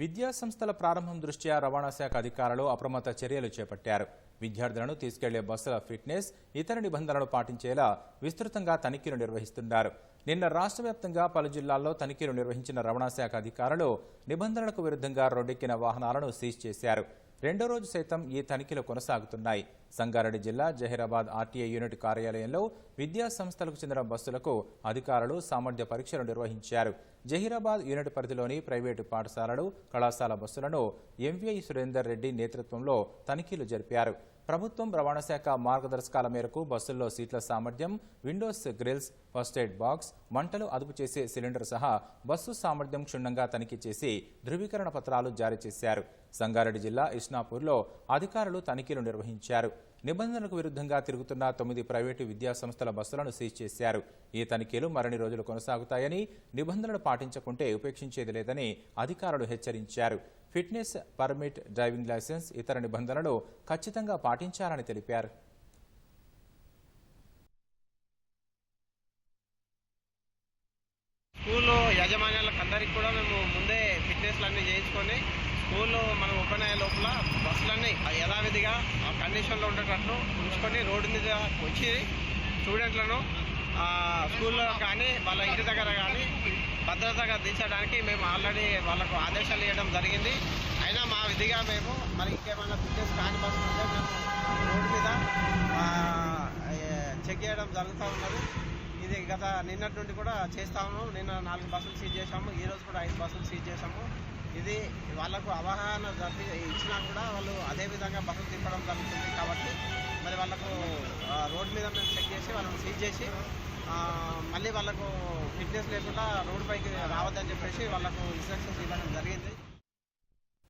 విద్యా సంస్థల ప్రారంభం దృష్ట్యా రవాణా శాఖ అధికారులు అప్రమత్త చర్యలు చేపట్టారు. విద్యార్థులను తీసుకెళ్ళే బస్సుల ఫిట్నెస్ ఇతర నిబంధనలు పాటించేలా విస్తృతంగా తనిఖీలు నిర్వహిస్తున్నారు నిన్న రాష్ట్ర వ్యాప్తంగా పలు జిల్లాల్లో తనిఖీలు నిర్వహించిన రవాణా శాఖ అధికారులు నిబంధనలకు విరుద్ధంగా రోడ్డెక్కిన వాహనాలను సీజ్ చేశారు. రెండో రోజు సైతం ఈ తనిఖీలు కొనసాగుతున్నాయి. సంగారెడ్డి జిల్లా జహీరాబాద్ ఆర్టీఐ యూనిట్ కార్యాలయంలో విద్యా సంస్థలకు చెందిన బస్సులకు అధికారులు సామర్థ్య పరీక్షలు నిర్వహించారు. జహీరాబాద్ యూనిట్ పరిధిలోని ప్రైవేటు పాఠశాలలు కళాశాల బస్సులను ఎంవీఐ సురేందర్ రెడ్డి నేతృత్వంలో తనిఖీలు జరిపారు. ప్రభుత్వం రవాణా శాఖ మార్గదర్శకాల మేరకు బస్సుల్లో సీట్ల సామర్థ్యం windows grills first aid box మంటలు అదుపు చేసే సిలిండర్ సహా బస్సు సామర్థ్యం క్షుణ్ణంగా తనిఖీ చేసి ధృవీకరణ పత్రాలు జారీ చేశారు. సంగారెడ్డి జిల్లా ఇష్నాపూర్లో అధికారులు తనిఖీలు నిర్వహించారు. నిబంధనలకు విరుద్ధంగా తిరుగుతున్న తొమ్మిది ప్రైవేటు విద్యా సంస్థల బస్సులను సీజ్ చేశారు. ఈ తనిఖీలు మరిన్ని రోజులు కొనసాగుతాయని నిబంధనలు పాటించకుంటే ఉపేక్షించేది లేదని అధికారులు హెచ్చరించారు. ఫిట్నెస్ పర్మిట్ డ్రైవింగ్ లైసెన్స్ ఇతర నిబంధనలు ఖచ్చితంగా పాటించాలని తెలిపారు. స్కూల్లో యాజమాన్యాలకు అందరికి కూడా మేము ముందే ఫిట్నెస్లు అన్నీ చేయించుకొని స్కూల్లో మనం ఓపెన్ అయ్యే లోపల బస్సులన్నీ యథావిధిగా ఆ కండిషన్లో ఉండేటట్లు ఉంచుకొని రోడ్డు మీద వచ్చి స్టూడెంట్లను స్కూల్లో కానీ వాళ్ళ ఇంటి దగ్గర కానీ భద్రతగా తీర్చడానికి మేము ఆల్రెడీ వాళ్ళకు ఆదేశాలు ఇవ్వడం జరిగింది. అయినా మా విధిగా మేము మరి ఇంకేమైనా బిజినెస్ కాని బస్సులు ఉంటే మేము రోడ్డు మీద చెక్ చేయడం జరుగుతూ ఉన్నది. ఇది గత నిన్నటి నుండి కూడా చేస్తాము నిన్న నాలుగు బస్సులు సీజ్ చేసాము ఈరోజు కూడా ఐదు బస్సులు సీజ్ చేసాము ఇది వాళ్ళకు అవగాహన జరిపి ఇచ్చినా కూడా వాళ్ళు అదే విధంగా బస్సులు తిప్పడం జరుగుతుంది కాబట్టి మరి వాళ్ళకు రోడ్ మీద మేము చెక్ చేసి వాళ్ళని సీజ్ చేసి మళ్ళీ వాళ్ళకు ఫిట్నెస్ లేకుండా రోడ్ పైకి రావద్దని చెప్పేసి వాళ్ళకు ఇన్స్ట్రక్షన్స్ ఇవ్వడం జరిగింది.